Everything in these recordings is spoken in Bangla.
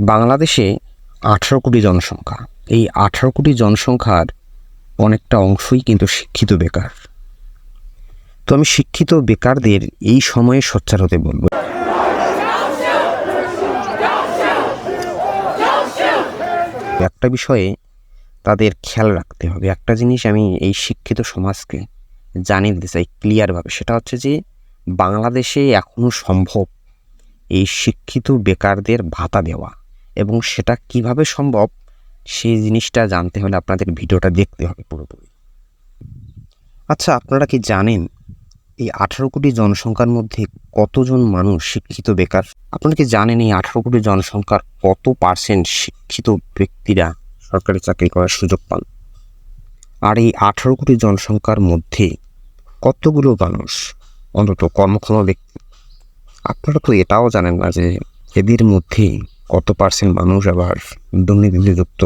বাংলাদেশে আঠারো কোটি জনসংখ্যা। এই আঠারো কোটি জনসংখ্যার অনেকটা অংশই কিন্তু শিক্ষিত বেকার। তো আমি শিক্ষিত বেকারদের এই সময়ে সোচ্চার হতে বলব। একটা বিষয়ে তাদের খেয়াল রাখতে হবে। একটা জিনিস আমি এই শিক্ষিত সমাজকে জানিয়ে দিতে চাই ক্লিয়ারভাবে। সেটা হচ্ছে যে বাংলাদেশে এখনও সম্ভব এই শিক্ষিত বেকারদের ভাতা দেওয়া। এবং সেটা কীভাবে সম্ভব, সেই জিনিসটা জানতে হলে আপনাদের ভিডিওটা দেখতে হবে পুরোপুরি। আচ্ছা আপনারা কি জানেন এই আঠারো কোটি জনসংখ্যার মধ্যে কতজন মানুষ শিক্ষিত বেকার? আপনারা কি জানেন এই আঠারো কোটি জনসংখ্যার কত পার্সেন্ট শিক্ষিত ব্যক্তিরা সরকারি চাকরি করার সুযোগ পান? আর এই আঠারো কোটি জনসংখ্যার মধ্যে কতগুলো মানুষ অন্তত কর্মক্ষম ব্যক্তি? আপনারা তো এটাও জানেন না যে এদের মধ্যে কত পার্সেন্ট মানুষ আবার দুর্নীতিতে যুক্ত?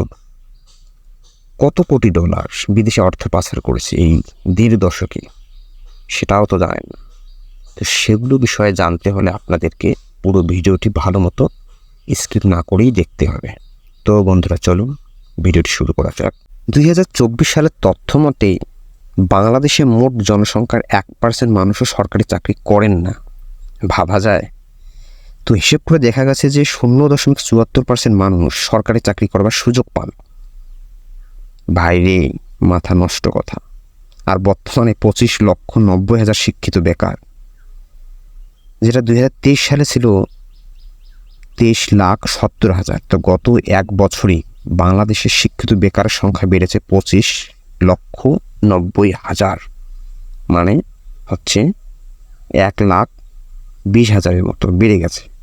কত কোটি ডলার বিদেশে অর্থ পাচার করেছে এই দেড় দশকে? সেটাও তো জানেন না। তো সেগুলো বিষয়ে জানতে হলে আপনাদেরকে পুরো ভিডিওটি ভালো মতো স্কিপ না করেই দেখতে হবে। তো বন্ধুরা, চলুন ভিডিওটি শুরু করা যাক। দুই হাজার চব্বিশ সালের তথ্য মতে, বাংলাদেশে মোট জনসংখ্যার এক পার্সেন্ট মানুষও সরকারি চাকরি করেন না। ভাবা যায় তো হিসেব করে দেখা গেছে যে শূন্য দশমিক চুয়াত্তর পার্সেন্ট মানুষ সরকারি চাকরি করবার সুযোগ পান। ভাইরে, মাথা নষ্ট কথা। আর বর্তমানে পঁচিশ লক্ষ নব্বই হাজার শিক্ষিত বেকার। যেটা দুই হাজার তেইশ সালে ছিল তেইশ লাখ সত্তর হাজার। তো গত এক বছরই বাংলাদেশের শিক্ষিত বেকারের সংখ্যা বেড়েছে পঁচিশ লক্ষ নব্বই হাজার। মানে হচ্ছে এক লাখ বিশ হাজারের মতো বেড়ে গেছে।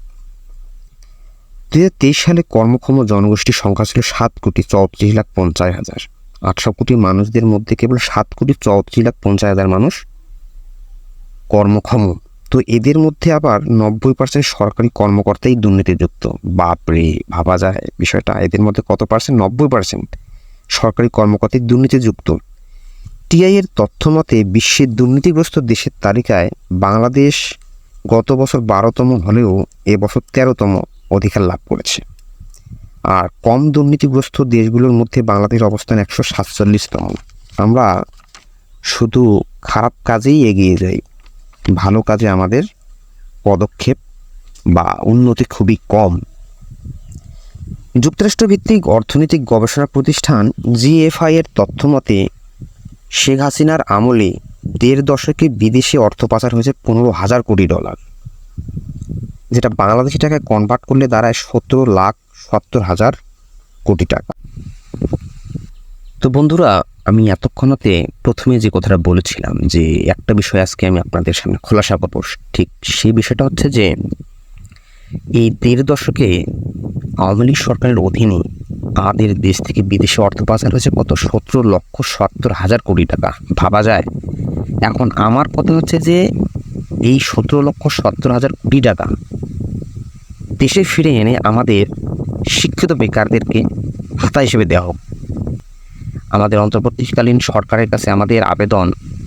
দু হাজার তেইশ সালে কর্মক্ষম জনগোষ্ঠীর সংখ্যা ছিল সাত কোটি চৌত্রিশ লাখ পঞ্চাশ হাজার। আটশো কোটি মানুষদের মধ্যে কেবল সাত কোটি চৌত্রিশ লাখ পঞ্চাশ হাজার মানুষ কর্মক্ষম। তো এদের মধ্যে আবার নব্বই পার্সেন্ট সরকারি কর্মকর্তাই দুর্নীতিযুক্ত। বাপরে, ভাবা যায় বিষয়টা। এদের মধ্যে কত পার্সেন্ট নব্বই পার্সেন্ট সরকারি কর্মকর্তাই দুর্নীতিযুক্ত। এর তথ্য মতে বিশ্বের দুর্নীতিগ্রস্ত দেশের তালিকায় বাংলাদেশ গত বছর বারোতম হলেও এবছর তেরোতম। অধিকার লাভ করেছে। আর কম দুর্নীতিগ্রস্ত দেশগুলোর মধ্যে বাংলাদেশের অবস্থান একশো সাতচল্লিশতম। আমরা শুধু খারাপ কাজেই এগিয়ে যাই, ভালো কাজে আমাদের পদক্ষেপ বা উন্নতি খুবই কম। যুক্তরাষ্ট্রভিত্তিক অর্থনৈতিক গবেষণা প্রতিষ্ঠান জিএফআই এর তথ্য মতে, শেখ হাসিনার আমলে দেড় দশকে বিদেশে অর্থ পাচার হয়েছে পনেরো হাজার কোটি ডলার। যেটা বাংলাদেশি টাকায় কনভার্ট করলে দাঁড়ায় সতেরো লাখ সত্তর হাজার কোটি টাকা। তো বন্ধুরা, আমি এতক্ষণতে প্রথমে যে কথাটা বলেছিলাম যে একটা বিষয় আজকে আমি আপনাদের সামনে খোলাসা করব, ঠিক সেই বিষয়টা হচ্ছে যে এই দেড় দশকে আওয়ামী লীগ সরকারের অধীনে আমাদের দেশ থেকে বিদেশে অর্থ পাচার হয়েছে কত? সতেরো লক্ষ সত্তর হাজার কোটি টাকা। ভাবা যায়? এখন আমার কথা হচ্ছে যে এই সতেরো লক্ষ সত্তর হাজার কোটি টাকা। দেশে ফিরে এনে আমাদের শিক্ষিত বেকারদেরকে ভাতা হিসেবে দেওয়া হোক। আমাদের অন্তর্বর্তীকালীন সরকারের কাছে আমাদের আবেদন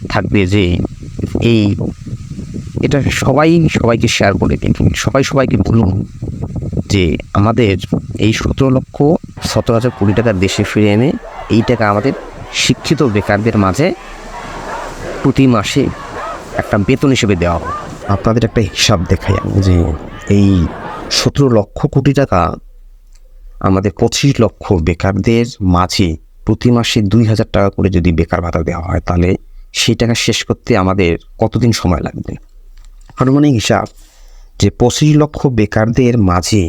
থাকবে যে এই এটা সবাই সবাইকে শেয়ার করে দিন। সবাই সবাইকে বলুন যে আমাদের এই সতেরো লক্ষ সতেরো হাজার কোটি টাকা দেশে ফিরে এনে এই টাকা আমাদের শিক্ষিত বেকারদের মাঝে প্রতি মাসে একটা বেতন হিসেবে দেওয়া হোক। আপনাদের একটা হিসাব দেখাই আমি যে এই সতেরো লক্ষ কোটি টাকা আমাদের পঁচিশ লক্ষ বেকারদের মাঝে প্রতি মাসে দুই হাজার টাকা করে যদি বেকার ভাতা দেওয়া হয়, তাহলে সেই টাকা শেষ করতে আমাদের কতদিন সময় লাগবে? আনুমানিক হিসাব যে পঁচিশ লক্ষ বেকারদের মাঝে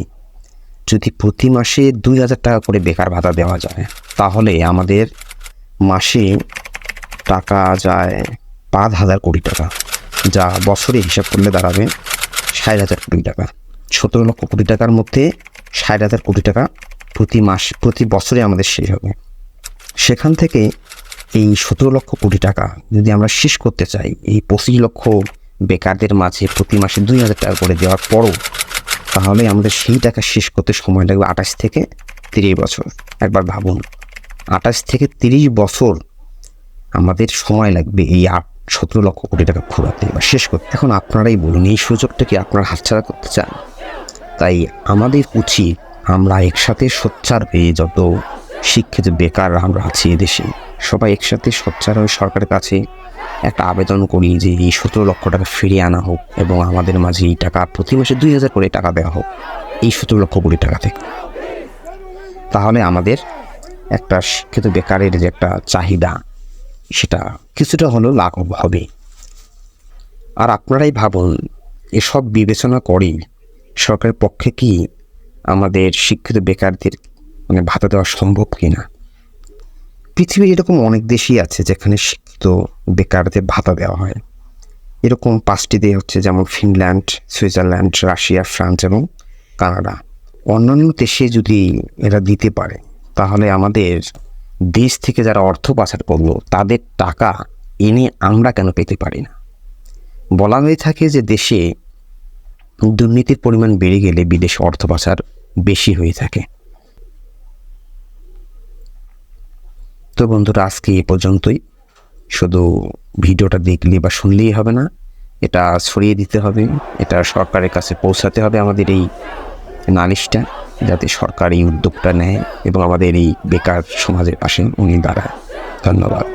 যদি প্রতি মাসে দুই হাজার টাকা করে বেকার ভাতা দেওয়া যায়, তাহলে আমাদের মাসে টাকা যায় পাঁচ হাজার কোটি টাকা, যা বছরে হিসাব করলে দাঁড়াবে ষাট হাজার কোটি টাকা। সতেরো লক্ষ কোটি টাকার মধ্যে ষাট হাজার কোটি টাকা প্রতি মাস, প্রতি বছরে আমাদের শেষ হবে। সেখান থেকে এই সতেরো লক্ষ কোটি টাকা যদি আমরা শেষ করতে চাই, এই পঁচিশ লক্ষ বেকারদের মাঝে প্রতি মাসে দুই হাজার টাকা করে দেওয়ার পরও, তাহলে আমাদের সেই টাকা শেষ করতে সময় লাগবে আঠাশ থেকে তিরিশ বছর। একবার ভাবুন, আঠাশ থেকে তিরিশ বছর আমাদের সময় লাগবে এই আট সতেরো লক্ষ কোটি টাকা ঘোরাতে বা শেষ করতে এখন আপনারাই বলুন, এই সুযোগটা কি আপনারা হাতছাড়া করতে চান? তাই আমাদের উচিত আমরা একসাথে সোচ্চার হয়ে যত শিক্ষিত বেকার আমরা আছি এদেশে, সবাই একসাথে সোচ্চার হয়ে সরকারের কাছে একটা আবেদন করি যে এই সতেরো লক্ষ টাকা ফিরিয়ে আনা হোক এবং আমাদের মাঝে এই টাকা প্রতি মাসে দুই হাজার করে টাকা দেওয়া হোক, এই সতেরো লক্ষ কোটি টাকা থেকে। তাহলে আমাদের একটা শিক্ষিত বেকারের যে একটা চাহিদা সেটা কিছুটা হলেও লাঘব হবে। আর আপনারাই ভাবুন, এসব বিবেচনা করেই সরকারের পক্ষে কি আমাদের শিক্ষিত বেকারদের মানে ভাতা দেওয়া সম্ভব কি না পৃথিবীর এরকম অনেক দেশই আছে যেখানে শিক্ষিত বেকারদের ভাতা দেওয়া হয়। এরকম পাঁচটি দেশ হচ্ছে যেমন ফিনল্যান্ড, সুইজারল্যান্ড, রাশিয়া, ফ্রান্স এবং কানাডা। অন্যান্য দেশে যদি এরা দিতে পারে, তাহলে আমাদের দেশ থেকে যারা অর্থ পাচার করল, তাদের টাকা এনে আমরা কেন পেতে পারি না? বলা হয়ে থাকে যে দেশে দুর্নীতির পরিমাণ বেড়ে গেলে বিদেশে অর্থ পাচার বেশি হয়ে থাকে। তো বন্ধুরা, আজকে এ পর্যন্তই। শুধু ভিডিওটা দেখলে বা শুনলেই হবে না, এটা ছড়িয়ে দিতে হবে। এটা সরকারের কাছে পৌঁছাতে হবে আমাদের এই নালিশটা। যাতে সরকার এই উদ্যোগটা নেয় এবং আমাদের এই বেকার সমাজের পাশে উনি দাঁড়ায়। ধন্যবাদ।